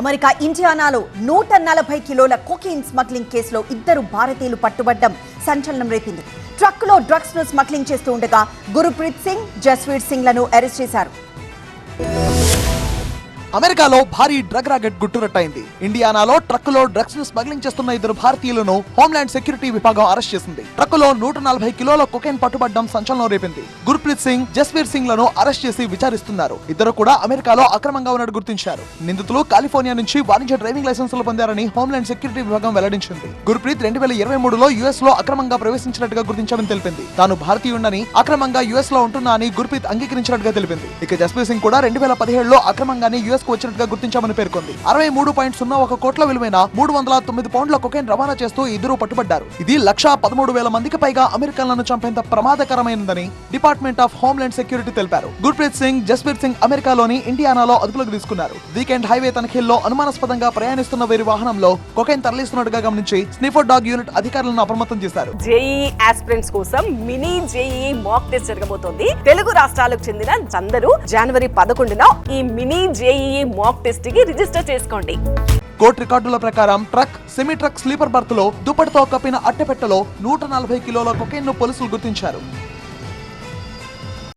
America ఇండియానాలో నూట నలభై కిలోల కోకెయిన్ స్మగ్లింగ్ కేసులో ఇద్దరు భారతీయులు పట్టుబడ్డం సంచలనం రేపింది. ట్రక్కులో డ్రగ్స్ను స్మగ్లింగ్ చేస్తూ ఉండగా గురుప్రీత్ సింగ్ జస్వీర్ సింగ్లను అరెస్ట్ చేశారు. అమెరికాలో భారీ డ్రగ్ రాకెట్ గుట్టురట్టయింది ఇండియానాలో ట్రక్కులో డ్రగ్స్ను స్మగ్లింగ్ చేస్తున్న ఇద్దరు భారతీయులను హోంల్యాండ్ సెక్యూరిటీ విభాగం అరెస్ట్ చేసింది. ట్రక్కులో నూట నలభై కిలోల కొకైన్ పట్టుబడ్డం సంచలనం రేపింది. గుర్ప్రీత్ సింగ్ జస్వీర్ సింగ్లను అరెస్ట్ చేసి విచారిస్తున్నారు. ఇద్దరు కూడా అమెరికాలో అక్రమంగా ఉన్నట్టు గుర్తించారు. నిందితులు కాలిఫోర్నియా నుంచి వాణిజ్య డ్రైవింగ్ లైసెన్సులు పొందారని హోంల్యాండ్ సెక్యూరిటీ విభాగం వెల్లడించింది. గుర్ప్రీత్ రెండు వేల ఇరవై మూడులో యుఎస్లో అక్రమంగా ప్రవేశించినట్టుగా గుర్తించామని తెలిపింది. తాను భారతీయుడని అక్రమంగా యుఎస్లో ఉంటున్నా అని గుర్ప్రీత్ అంగీకరించినట్టుగా తెలిపింది. ఇక జస్వీర్ సింగ్ కూడా రెండు వేల పదిహేడులో అక్రమంగానే యుఎస్ కు వచ్చినట్టుగా గుర్తించామని పేర్కొంది. అరవై మూడు పాయింట్ సున్నా ఒక కోట్ల విలువైన మూడు వందల తొమ్మిది పౌండ్ల కొకైన్ రవాణా చేస్తూ ఇద్దరు పట్టుబడ్డారు. ఇది లక్షా పదమూడు వేల మందికి పైగా అమెరికన్లను చంపేంత ప్రమాదకరమైనదని డిపార్ట్మెంట్ ఆఫ్ హోమ్లాండ్ సెక్యూరిటీ తెలిపారు. గుర్ప్రీత్ సింగ్ జస్వీర్ సింగ్ అమెరికాలోని ఇండియానాలో అదుపులోకి తీసుకున్నారు. వీకెండ్ హైవే తనిఖీల్లో అనుమానాస్పదంగా ప్రయాణిస్తున్న వీరి వాహనంలో కొకైన్ తరలిస్తున్నట్టుగా గమనించి స్నిఫర్ డాగ్ యూనిట్ అధికారులను అప్రమత్తం చేశారు. జేఈ ఆస్పిరెంట్స్ కోసం మినీ జేఈ మాక్ టెస్ట్ జరగబోతోంది. తెలుగు రాష్ట్రాలకు చెందిన అందరూ జనవరి పదకొండున ఈ మినీ జేఈ మాక్ టెస్ట్కి రిజిస్టర్ చేసుకోండి. కోర్టు రికార్డుల ప్రకారం ట్రక్ సెమీ ట్రక్ స్లీపర్ బర్త్లో దుప్పటితో కప్పిన అట్టపెట్టలో నూట నలభై కిలోల కొకైన్ను పోలీసులు గుర్తించారు.